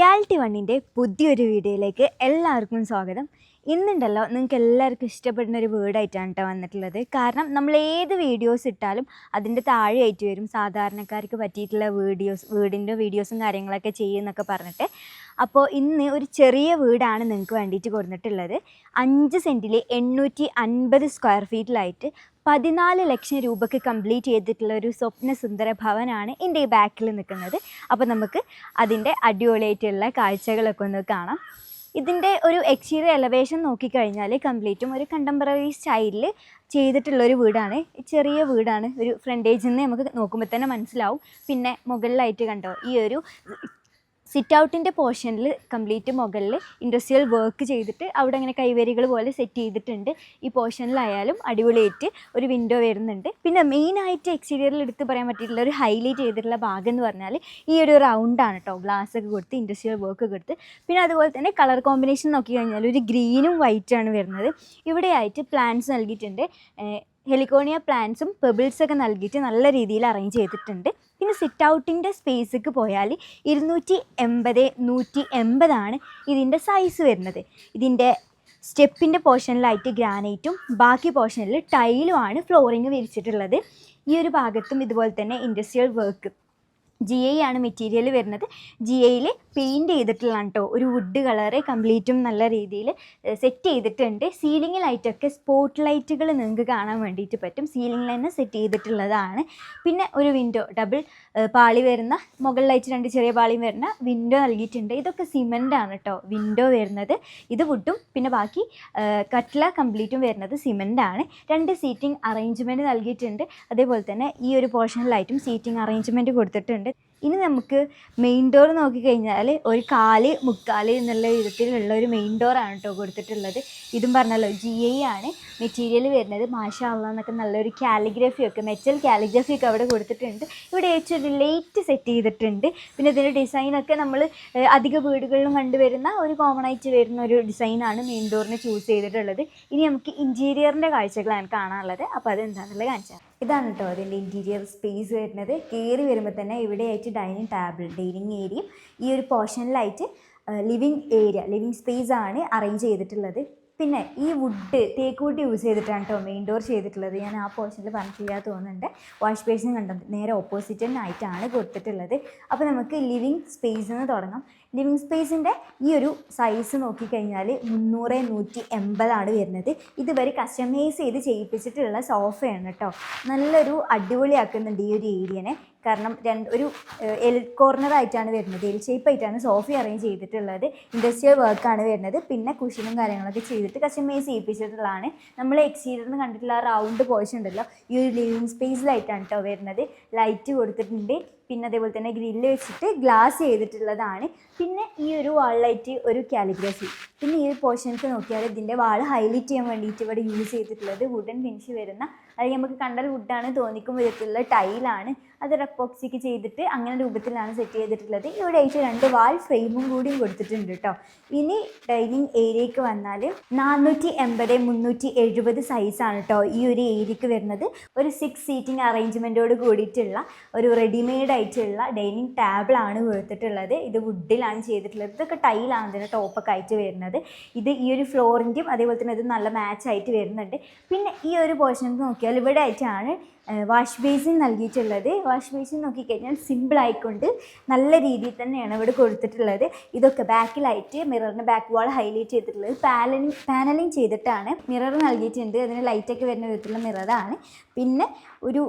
Reality വണ്ണിന്റെ പുതിയൊരു വീഡിയോയിലേക്ക് എല്ലാവർക്കും സ്വാഗതം. ഇന്നുണ്ടല്ലോ നിങ്ങൾക്ക് എല്ലാവർക്കും ഇഷ്ടപ്പെടുന്ന ഒരു വേർഡായിട്ടാണ് കേട്ടോ വന്നിട്ടുള്ളത്. കാരണം നമ്മൾ ഏത് വീഡിയോസ് ഇട്ടാലും അതിന്റെ താഴെയായിട്ട് വരും സാധാരണക്കാർക്ക് പറ്റിയിട്ടുള്ള വീഡിയോസ് വീടിന്റെ വീഡിയോസും കാര്യങ്ങളൊക്കെ ചെയ്യുമെന്നൊക്കെ പറഞ്ഞിട്ട്. അപ്പോൾ ഇന്ന് ഒരു ചെറിയ വീടാണ് നിങ്ങൾക്ക് വേണ്ടിയിട്ട് കൊടുത്തിട്ടുള്ളത്. അഞ്ച് സെന്റിൽ എണ്ണൂറ്റി അൻപത് സ്ക്വയർ ഫീറ്റിലായിട്ട് പതിനാല് ലക്ഷം രൂപയ്ക്ക് കംപ്ലീറ്റ് ചെയ്തിട്ടുള്ള ഒരു സ്വപ്ന സുന്ദര ഭവനാണ് എന്റെ ഈ ബാക്കിൽ നിൽക്കുന്നത്. അപ്പോൾ നമുക്ക് അതിന്റെ അടിപൊളിയായിട്ടുള്ള കാഴ്ചകളൊക്കെ ഒന്ന് കാണാം. ഇതിന്റെ ഒരു എക്സ്റ്റീരിയർ എലവേഷൻ നോക്കിക്കഴിഞ്ഞാൽ കംപ്ലീറ്റും ഒരു കണ്ടംപററി സ്റ്റൈലിൽ ചെയ്തിട്ടുള്ള ഒരു വീടാണ്. ചെറിയ വീടാണ്. ഒരു ഫ്രണ്ടേജിൽ നിന്ന് നമുക്ക് നോക്കുമ്പോൾ തന്നെ മനസ്സിലാവും. പിന്നെ മുകളിലായിട്ട് കണ്ടോ? ഈ ഒരു സിറ്റ് ഔട്ടിന്റെ പോർഷനിൽ കംപ്ലീറ്റ് മുകളിൽ ഇൻഡസ്ട്രിയൽ വർക്ക് ചെയ്തിട്ട് അവിടെ അങ്ങനെ കൈവരികൾ പോലെ സെറ്റ് ചെയ്തിട്ടുണ്ട്. ഈ പോർഷനിലായാലും അടിപൊളിയായിട്ട് ഒരു വിൻഡോ വരുന്നുണ്ട്. പിന്നെ മെയിനായിട്ട് എക്സ്റ്റീരിയറിൽ എടുത്ത് പറയാൻ പറ്റിയിട്ടുള്ള ഒരു ഹൈലൈറ്റ് ചെയ്തിട്ടുള്ള ഭാഗം എന്ന് പറഞ്ഞാൽ ഈ ഒരു റൗണ്ടാണ് കേട്ടോ ഗ്ലാസ് ഒക്കെ കൊടുത്ത് ഇൻഡസ്ട്രിയൽ വർക്ക് കൊടുത്ത്. പിന്നെ അതുപോലെ തന്നെ കളർ കോമ്പിനേഷൻ നോക്കി കഴിഞ്ഞാൽ ഒരു ഗ്രീനും വൈറ്റാണ് വരുന്നത്. ഇവിടെയായിട്ട് പ്ലാന്റ്സ് നൽകിയിട്ടുണ്ട്. ഹെലിക്കോണിയ പ്ലാന്റ്സും പെബിൾസ് ഒക്കെ നൽകിയിട്ട് നല്ല രീതിയിൽ അറേഞ്ച് ചെയ്തിട്ടുണ്ട്. പിന്നെ സിറ്റ് ഔട്ടിന്റെ സ്പേസിക്ക് പോയാൽ ഇരുന്നൂറ്റി എൺപത് നൂറ്റി എൺപതാണ് ഇതിന്റെ സൈസ് വരുന്നത്. ഇതിന്റെ സ്റ്റെപ്പിന്റെ പോർഷനിലായിട്ട് ഗ്രാനൈറ്റും ബാക്കി പോർഷനിൽ ടൈലുമാണ് ഫ്ലോറിങ് വിരിച്ചിട്ടുള്ളത്. ഈ ഒരു ഭാഗത്തും ഇതുപോലെ തന്നെ ഇൻഡസ്ട്രിയൽ വർക്ക് ജി ഐ ആണ് മെറ്റീരിയൽ വരുന്നത്. ജി ഐയിൽ പെയിന്റ് ചെയ്തിട്ടുള്ളതാണ് കേട്ടോ ഒരു വുഡ് കളറ് കംപ്ലീറ്റും നല്ല രീതിയിൽ സെറ്റ് ചെയ്തിട്ടുണ്ട്. സീലിംഗ് സീലിങ്ങിലായിട്ടൊക്കെ സ്പോട്ട് ലൈറ്റുകൾ നിങ്ങൾക്ക് കാണാൻ വേണ്ടിയിട്ട് പറ്റും. സീലിംഗിൽ തന്നെ സെറ്റ് ചെയ്തിട്ടുള്ളതാണ്. പിന്നെ ഒരു വിൻഡോ ഡബിൾ പാളി വരുന്ന മുകളിലായിട്ട് രണ്ട് ചെറിയ പാളിയും വരുന്ന വിൻഡോ നൽകിയിട്ടുണ്ട്. ഇതൊക്കെ സിമന്റ് ആണ് കേട്ടോ വിൻഡോ വരുന്നത്. ഇത് വുഡും പിന്നെ ബാക്കി കട്ട്ല കംപ്ലീറ്റും വരുന്നത് സിമന്റ് ആണ്. രണ്ട് സീറ്റിംഗ് അറേഞ്ച്മെന്റ് നൽകിയിട്ടുണ്ട്. അതേപോലെ തന്നെ ഈ ഒരു പോർഷനിലായിട്ടും സീറ്റിംഗ് അറേഞ്ച്മെന്റ് കൊടുത്തിട്ടുണ്ട്. ഇനി നമുക്ക് മെയിൻ ഡോർ നോക്കിക്കഴിഞ്ഞാൽ ഒരു കാൽ മുക്കാൽ എന്നുള്ള വിധത്തിലുള്ള ഒരു മെയിൻ ഡോറാണ് കേട്ടോ കൊടുത്തിട്ടുള്ളത്. ഇതും പറഞ്ഞല്ലോ ജി ഐ ആണ് മെറ്റീരിയൽ വരുന്നത്. മാഷാ അള്ളാ എന്നൊക്കെ നല്ലൊരു കാലിഗ്രഫി ഒക്കെ മെറ്റൽ കാലിഗ്രഫി ഒക്കെ അവിടെ കൊടുത്തിട്ടുണ്ട്. ഇവിടെ ഏറ്റവും ലേറ്റ് സെറ്റ് ചെയ്തിട്ടുണ്ട്. പിന്നെ ഇതിന്റെ ഡിസൈനൊക്കെ നമ്മൾ അധിക വീടുകളിലും കണ്ടുവരുന്ന ഒരു കോമൺ ആയിട്ട് വരുന്ന ഒരു ഡിസൈനാണ് മെയിൻ ഡോറിന് ചൂസ് ചെയ്തിട്ടുള്ളത്. ഇനി നമുക്ക് ഇന്റീരിയറിന്റെ കാഴ്ചകളാണ് കാണാനുള്ളത്. അപ്പോൾ അതെന്താണെന്നുള്ളത് കാണിച്ചാൽ ഇതാണ് കേട്ടോ അതിന്റെ ഇന്റീരിയർ സ്പേസ് വരുന്നത്. കയറി വരുമ്പോൾ തന്നെ ഇവിടെയായിട്ട് ഡൈനിങ് ടേബിൾ ഡൈനിങ് ഏരിയയും ഈ ഒരു പോർഷനിലായിട്ട് ലിവിങ് ഏരിയ ലിവിങ് സ്പേസ് ആണ് അറേഞ്ച് ചെയ്തിട്ടുള്ളത്. പിന്നെ ഈ വുഡ് തേക്ക് വുഡ് യൂസ് ചെയ്തിട്ടാണ് കേട്ടോ മെയിൻ ഡോർ ചെയ്തിട്ടുള്ളത്. ഞാൻ ആ പോർഷനിൽ പറഞ്ഞിട്ടില്ല തോന്നുന്നുണ്ട്. വാഷ് ബേസിൻ കണ്ടത് നേരെ ഓപ്പോസിറ്റ് ആയിട്ടാണ് കൊടുത്തിട്ടുള്ളത്. അപ്പോൾ നമുക്ക് ലിവിങ് സ്പേസ് നിന്ന് തുടങ്ങാം. ലിവിങ് സ്പേസിന്റെ ഈ ഒരു സൈസ് നോക്കിക്കഴിഞ്ഞാൽ മുന്നൂറ് നൂറ്റി എൺപതാണ് വരുന്നത്. ഇതുവരെ കസ്റ്റമൈസ് ചെയ്ത് ചെയ്യിപ്പിച്ചിട്ടുള്ള സോഫയാണ് കേട്ടോ നല്ലൊരു അടിപൊളിയാക്കുന്നുണ്ട് ഈ ഒരു ഏരിയനെ കാരണം രണ്ട് ഒരു എൽ കോർണർ ആയിട്ടാണ് വരുന്നത്. എൽ ഷേപ്പ് സോഫ അറേഞ്ച് ചെയ്തിട്ടുള്ളത്. ഇൻഡസ്ട്രിയൽ വർക്കാണ് വരുന്നത്. പിന്നെ കുഷനും കാര്യങ്ങളൊക്കെ ചെയ്തിട്ട് കസ്റ്റമൈസ് ചെയ്യിപ്പിച്ചിട്ടുള്ളതാണ്. നമ്മൾ എക്സ്റ്റീരിയറിന് കണ്ടിട്ടുള്ള റൗണ്ട് പോർഷൻ ഉണ്ടല്ലോ. ഈ ഒരു ലിവിങ് സ്പേസിലായിട്ടാണ് കേട്ടോ വരുന്നത്. ലൈറ്റ് കൊടുത്തിട്ടുണ്ട്. പിന്നെ അതേപോലെ തന്നെ ഗ്രില്ല് വെച്ചിട്ട് ഗ്ലാസ് ചെയ്തിട്ടുള്ളതാണ്. പിന്നെ ഈ ഒരു വാൾ ലൈറ്റ് ഒരു കാലിഗ്രഫി പിന്നെ ഈ പോർഷൻസ് നോക്കിയാൽ ഇതിന്റെ വാൾ ഹൈലൈറ്റ് ചെയ്യാൻ വേണ്ടിയിട്ട് ഇവിടെ യൂസ് ചെയ്തിട്ടുള്ളത് വുഡൻ ഫിനിഷ് വരുന്ന അല്ലെങ്കിൽ നമുക്ക് കണ്ടാൽ വുഡാണ് തോന്നിക്കും വിധത്തിലുള്ള ടൈലാണ് അത് റെപ്പോക്സിക്ക് ചെയ്തിട്ട് അങ്ങനെ രൂപത്തിലാണ് സെറ്റ് ചെയ്തിട്ടുള്ളത്. ഇവിടെ ആയിട്ട് രണ്ട് വാൾ ഫ്രെയിമും കൂടിയും കൊടുത്തിട്ടുണ്ട് കേട്ടോ ഇനി ഡൈനിങ് ഏരിയക്ക് വന്നാൽ നാനൂറ്റി എൺപത് മുന്നൂറ്റി എഴുപത് സൈസാണ് കേട്ടോ ഈ ഒരു ഏരിയക്ക് വരുന്നത്. ഒരു സിക്സ് സീറ്റിംഗ് അറേഞ്ച്മെന്റോട് കൂടിയിട്ടുള്ള ഒരു റെഡിമെയ്ഡ് ആയിട്ടുള്ള ഡൈനിങ് ടേബിളാണ് കൊടുത്തിട്ടുള്ളത്. ഇത് വുഡിലാണ് ചെയ്തിട്ടുള്ളത്. ഇതൊക്കെ ടൈലാണ് ഇതിന്റെ ടോപ്പൊക്കെ ആയിട്ട് വരുന്നത്. ഇത് ഈ ഒരു ഫ്ലോറിന്റെയും അതേപോലെ തന്നെ ഇത് നല്ല മാച്ച് ആയിട്ട് വരുന്നുണ്ട്. പിന്നെ ഈ ഒരു പോർഷൻ നോക്കിയാൽ ഇവിടെ ആയിട്ടാണ് വാഷ് ബേസിൻ നൽകിയിട്ടുള്ളത്. വാഷ് ബേസിൻ നോക്കിക്കഴിഞ്ഞാൽ സിമ്പിൾ ആയിക്കൊണ്ട് നല്ല രീതിയിൽ തന്നെയാണ് ഇവിടെ കൊടുത്തിട്ടുള്ളത്. ഇതൊക്കെ ബാക്കിലായിട്ട് മിററിന്റെ ബാക്ക് വാൾ ഹൈലൈറ്റ് ചെയ്തിട്ടുള്ളത്. പാനലിങ് പാനലിങ് ചെയ്തിട്ടാണ് മിറർ നൽകിയിട്ടുണ്ട്. അതിന് ലൈറ്റൊക്കെ വരുന്ന വിധത്തിലുള്ള മിററാണ് പിന്നെ ഒരു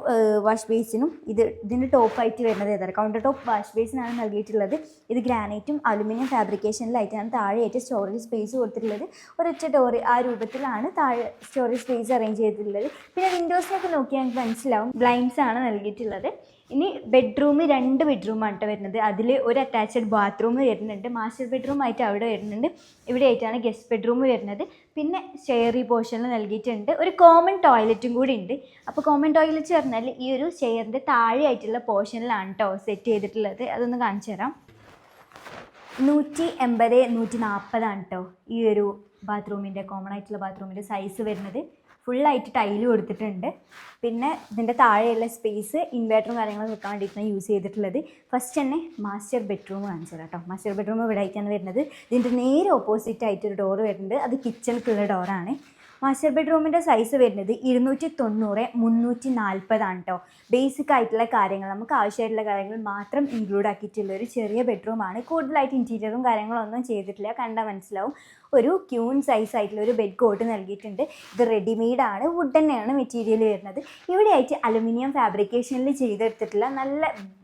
വാഷ് ബേസിനും ഇത് ഇതിന്റെ ടോപ്പായിട്ട് വരുന്നത് ഏതാണ് കൗണ്ടർ ടോപ്പ് വാഷ് ബേസിനാണ് നൽകിയിട്ടുള്ളത്. ഇത് ഗ്രാനൈറ്റും അലുമിനിയം ഫാബ്രിക്കേഷനിലായിട്ടാണ് താഴെയായിട്ട് സ്റ്റോറേജ് സ്പേസ് കൊടുത്തിട്ടുള്ളത്. ഒരൊറ്റ ഡോർ ആ രൂപത്തിലാണ് താഴെ സ്റ്റോറേജ് സ്പേസ് അറേഞ്ച് ചെയ്തിട്ടുള്ളത്. പിന്നെ വിൻഡോസിനൊക്കെ നോക്കിയാൽ നമുക്ക് മനസ്സിലാവും. ബ്ലൈൻഡ്സ് ആണ് നൽകിയിട്ടുള്ളത്. ഇനി ബെഡ്റൂം രണ്ട് ബെഡ്റൂമാണ് കേട്ടോ വരുന്നത്. അതിൽ ഒരു അറ്റാച്ച്ഡ് ബാത്റൂം വരുന്നുണ്ട്. മാസ്റ്റർ ബെഡ്റൂം ആയിട്ട് അവിടെ വരുന്നുണ്ട്. ഇവിടെ ആയിട്ടാണ് ഗസ്റ്റ് ബെഡ്റൂം വരുന്നത്. പിന്നെ ഷെയറി പോർഷനിൽ നൽകിയിട്ടുണ്ട്. ഒരു കോമൺ ടോയ്ലറ്റും കൂടി ഉണ്ട്. അപ്പോൾ കോമൺ ടോയ്ലറ്റ് പറഞ്ഞാൽ ഈ ഒരു ഷെയറിന്റെ താഴെ ആയിട്ടുള്ള പോർഷനിലാണ് കേട്ടോ സെറ്റ് ചെയ്തിട്ടുള്ളത്. അതൊന്ന് കാണിച്ചു തരാം. നൂറ്റി എൺപത് നൂറ്റി നാൽപ്പതാണ് കേട്ടോ ഈ ഒരു ബാത്റൂമിന്റെ കോമൺ ആയിട്ടുള്ള ബാത്റൂമിന്റെ സൈസ് വരുന്നത്. ഫുള്ളായിട്ട് ടൈൽ കൊടുത്തിട്ടുണ്ട്. പിന്നെ ഇതിന്റെ താഴെയുള്ള സ്പേസ് ഇൻവേർട്ടറും കാര്യങ്ങളും വെക്കാൻ വേണ്ടിയിട്ടാണ് യൂസ് ചെയ്തിട്ടുള്ളത്. ഫസ്റ്റ് തന്നെ മാസ്റ്റർ ബെഡ്റൂം കാണിച്ചു കേട്ടോ മാസ്റ്റർ ബെഡ്റൂം ഇവിടെ ആയിട്ടാണ് വരുന്നത്. ഇതിന്റെ നേരെ ഓപ്പോസിറ്റ് ആയിട്ടൊരു ഡോർ വരുന്നുണ്ട്. അത് കിച്ചണിക്കുള്ള ഡോറാണ് മാസ്റ്റർ ബെഡ്റൂമിന്റെ സൈസ് വരുന്നത് ഇരുന്നൂറ്റി തൊണ്ണൂറ് മുന്നൂറ്റി നാൽപ്പതാണ് കേട്ടോ ബേസിക് ആയിട്ടുള്ള കാര്യങ്ങൾ നമുക്ക് ആവശ്യമായിട്ടുള്ള കാര്യങ്ങൾ മാത്രം ഇൻക്ലൂഡ് ആക്കിയിട്ടുള്ള ഒരു ചെറിയ ബെഡ്റൂമാണ് കൂടുതലായിട്ട് ഇന്റീരിയറും കാര്യങ്ങളൊന്നും ചെയ്തിട്ടില്ല. കണ്ടാൽ മനസ്സിലാവും. ഒരു ക്യൂൺ സൈസ് ആയിട്ടുള്ള ഒരു ബെഡ് കോട്ട് നൽകിയിട്ടുണ്ട്. ഇത് റെഡിമെയ്ഡ് ആണ്. വുഡ് തന്നെയാണ് മെറ്റീരിയൽ വരുന്നത്. ഇവിടെ ആയിട്ട് അലുമിനിയം ഫാബ്രിക്കേഷനിൽ ചെയ്തെടുത്തിട്ടുള്ള നല്ല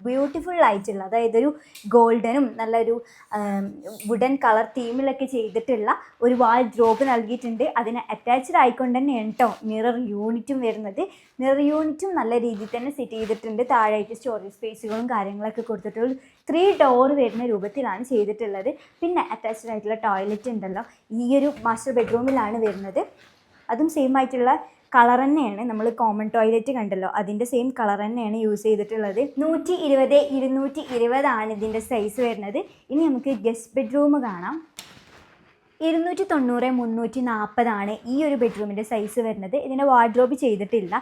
ബ്യൂട്ടിഫുൾ ആയിട്ടുള്ള അതായത് ഒരു ഗോൾഡനും നല്ലൊരു വുഡൻ കളർ തീമിലൊക്കെ ചെയ്തിട്ടുള്ള ഒരു വാൾ ഡ്രോപ്പ് നൽകിയിട്ടുണ്ട്. അതിന് അറ്റാച്ച്ഡ് ആയിക്കൊണ്ട് തന്നെയാണ് കേട്ടോ മിറർ യൂണിറ്റും വരുന്നത്. മിറർ യൂണിറ്റും നല്ല രീതിയിൽ തന്നെ സെറ്റ് ചെയ്തിട്ടുണ്ട്. താഴെയായിട്ട് സ്റ്റോറേജ് സ്പേസുകളും കാര്യങ്ങളൊക്കെ കൊടുത്തിട്ടുള്ള ത്രീ ഡോർ വരുന്ന രൂപത്തിലാണ് ചെയ്തിട്ടുള്ളത്. പിന്നെ അറ്റാച്ച്ഡ് ആയിട്ടുള്ള ടോയ്ലറ്റ് ഉണ്ടല്ലോ. ഈ ഒരു മാസ്റ്റർ ബെഡ്റൂമിലാണ് വരുന്നത്. അതും സെയിം ആയിട്ടുള്ള കളർ തന്നെയാണ് നമ്മൾ കോമൺ ടോയ്ലറ്റ് കണ്ടല്ലോ. അതിന്റെ സെയിം കളർ തന്നെയാണ് യൂസ് ചെയ്തിട്ടുള്ളത്. നൂറ്റി ഇരുപത് ഇരുന്നൂറ്റി ഇരുപതാണ് ഇതിന്റെ സൈസ് വരുന്നത്. ഇനി നമുക്ക് ഗസ്റ്റ് ബെഡ്റൂം കാണാം. ഇരുന്നൂറ്റി തൊണ്ണൂറ് മുന്നൂറ്റി നാൽപ്പതാണ് ഈ ഒരു ബെഡ്റൂമിന്റെ സൈസ് വരുന്നത്. ഇതിനെ വാർഡ്രോബ് ചെയ്തിട്ടില്ല.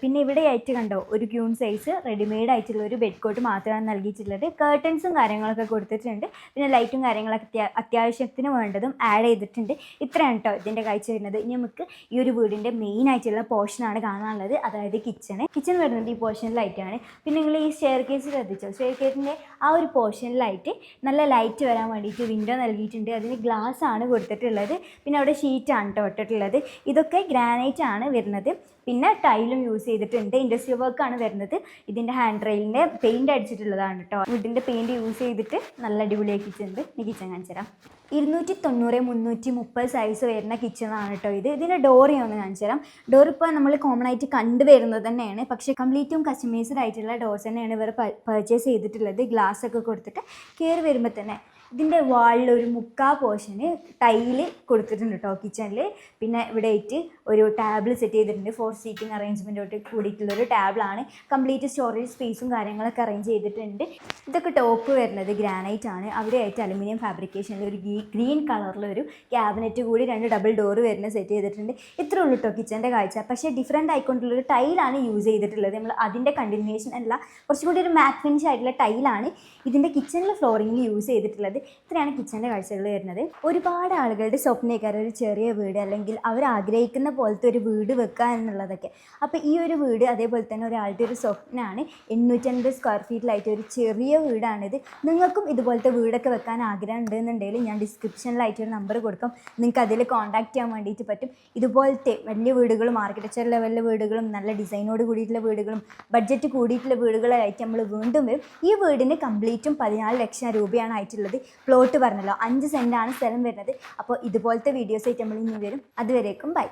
പിന്നെ ഇവിടെ ആയിട്ട് കണ്ടോ ഒരു ക്യൂൺ സൈസ് റെഡിമെയ്ഡ് ആയിട്ടുള്ള ഒരു ബെഡ് കോട്ട് മാത്രമാണ് നൽകിയിട്ടുള്ളത്. കേർട്ടൻസും കാര്യങ്ങളൊക്കെ കൊടുത്തിട്ടുണ്ട്. പിന്നെ ലൈറ്റും കാര്യങ്ങളൊക്കെ അത്യാവശ്യത്തിന് വേണ്ടതും ആഡ് ചെയ്തിട്ടുണ്ട്. ഇത്രയാണ് കേട്ടോ ഇതിന്റെ കാഴ്ച വരുന്നത്. ഇനി നമുക്ക് ഈ ഒരു വീടിന്റെ മെയിൻ ആയിട്ടുള്ള പോർഷനാണ് കാണാനുള്ളത്. അതായത് കിച്ചണ് കിച്ചൺ വരുന്നത് ഈ പോർഷനിലായിട്ടാണ് പിന്നെ നിങ്ങൾ ഈ സ്റ്റെയർ കേസ് ശ്രദ്ധിച്ചോ? സ്റ്റെയർ കേസിന്റെ ആ ഒരു പോർഷനിലായിട്ട് നല്ല ലൈറ്റ് വരാൻ വേണ്ടിയിട്ട് വിൻഡോ നൽകിയിട്ടുണ്ട്. അതിന് ഗ്ലാസ് ആണ് കൊടുത്തിട്ടുള്ളത്. പിന്നെ അവിടെ ഷീറ്റാണ് കേട്ടോ ഇട്ടിട്ടുള്ളത്. ഇതൊക്കെ ഗ്രാനൈറ്റ് ആണ് വരുന്നത്. പിന്നെ ടൈലും യൂസ് ചെയ്തിട്ടുണ്ട്. ഇൻഡസ്ട്രിയൽ വർക്കാണ് വരുന്നത്. ഇതിന്റെ ഹാൻഡ് റെയിലിന്റെ പെയിന്റ് അടിച്ചിട്ടുള്ളതാണ് കേട്ടോ വുഡിന്റെ പെയിന്റ് യൂസ് ചെയ്തിട്ട് നല്ല അടിപൊളിയാക്കിയിട്ടുണ്ട് ഈ കിച്ചൺ കാണിച്ചു തരാം. ഇരുന്നൂറ്റി തൊണ്ണൂറ് മുന്നൂറ്റി മുപ്പത് സൈസ് വരുന്ന കിച്ചണാണ് കേട്ടോ ഇത്. ഇതിന്റെ ഡോർ ഞാൻ ഒന്ന് കാണിച്ചു തരാം. ഡോർ ഇപ്പോൾ നമ്മൾ കോമൺ ആയിട്ട് കണ്ടുവരുന്നത് തന്നെയാണ്. പക്ഷേ കംപ്ലീറ്റും കസ്റ്റമൈസ്ഡ് ആയിട്ടുള്ള ഡോർസ് തന്നെയാണ് ഇവർ പർച്ചേസ് ചെയ്തിട്ടുള്ളത്. ഗ്ലാസ് ഒക്കെ കൊടുത്തിട്ട് കയറി വരുമ്പോൾ തന്നെ ഇതിന്റെ വാളിൽ ഒരു മുക്കാ പോർഷന് ടൈൽ കൊടുത്തിട്ടുണ്ട് കേട്ടോ കിച്ചണിൽ പിന്നെ ഇവിടെ ആയിട്ട് ഒരു ടാബിൾ സെറ്റ് ചെയ്തിട്ടുണ്ട്. ഫോർ സീറ്റിംഗ് അറേഞ്ച്മെന്റോട്ട് കൂടിയിട്ടുള്ള ഒരു ടാബിളാണ് കംപ്ലീറ്റ് സ്റ്റോറേജ് സ്പേസും കാര്യങ്ങളൊക്കെ അറേഞ്ച് ചെയ്തിട്ടുണ്ട്. ഇതൊക്കെ ടോപ്പ് വരുന്നത് ഗ്രാനൈറ്റ് ആണ്. അവിടെ ആയിട്ട് അലുമിനിയം ഫാബ്രിക്കേഷനിൽ ഒരു ഗ്രീൻ കളറിലൊരു ക്യാബിനറ്റ് കൂടി രണ്ട് ഡബിൾ ഡോർ വരുന്ന സെറ്റ് ചെയ്തിട്ടുണ്ട്. ഇത്രേ ഉള്ളൂ കേട്ടോ കിച്ചന്റെ കാഴ്ച. പക്ഷേ ഡിഫറെന്റ് ആയിക്കൊണ്ടുള്ളൊരു ടൈലാണ് യൂസ് ചെയ്തിട്ടുള്ളത്. നമ്മൾ അതിന്റെ കണ്ടിന്യൂവേഷൻ അല്ല. കുറച്ചും കൂടി ഒരു മാറ്റ് ഫിനിഷ് ആയിട്ടുള്ള ടൈലാണ് ഇതിന്റെ കിച്ചണിൽ ഫ്ലോറിങ്ങിൽ യൂസ് ചെയ്തിട്ടുള്ളത്. ഇത്രയാണ് കിച്ചണിന്റെ കാഴ്ചകൾ വരുന്നത്. ഒരുപാട് ആളുകളുടെ സ്വപ്നക്കാർ ഒരു ചെറിയ വീട് അല്ലെങ്കിൽ അവർ ആഗ്രഹിക്കുന്ന പോലത്തെ ഒരു വീട് വെക്കുക എന്നുള്ളതൊക്കെ. അപ്പോൾ ഈ ഒരു വീട് അതേപോലെ തന്നെ ഒരാളുടെ ഒരു സ്വപ്നമാണ്. എണ്ണൂറ്റൻപത് സ്ക്വയർ ഫീറ്റിലായിട്ട് ഒരു ചെറിയ വീടാണിത്. നിങ്ങൾക്കും ഇതുപോലത്തെ വീടൊക്കെ വെക്കാൻ ആഗ്രഹം ഉണ്ടെന്നുണ്ടെങ്കിൽ ഞാൻ ഡിസ്ക്രിപ്ഷനിലായിട്ട് ഒരു നമ്പർ കൊടുക്കും. നിങ്ങൾക്ക് അതിൽ കോൺടാക്ട് ചെയ്യാൻ വേണ്ടിയിട്ട് പറ്റും. ഇതുപോലത്തെ വലിയ വീടുകളും ആർക്കിടെക്ചർ ലെവലിലെ വീടുകളും നല്ല ഡിസൈനോട് കൂടിയിട്ടുള്ള വീടുകളും ബഡ്ജറ്റ് കൂടിയിട്ടുള്ള വീടുകളായിട്ട് നമ്മൾ വീണ്ടും വരും. ഈ വീടിന് കംപ്ലീറ്റും പതിനാല് ലക്ഷം രൂപയാണ് ആയിട്ടുള്ളത്. പ്ലോട്ട് പറഞ്ഞല്ലോ. അഞ്ച് സെന്റാണ് സ്ഥലം വരുന്നത്. അപ്പോൾ ഇതുപോലത്തെ വീഡിയോസ് ആയിട്ട് നമ്മൾ ഇനി വരും. അതുവരേക്കും ബൈ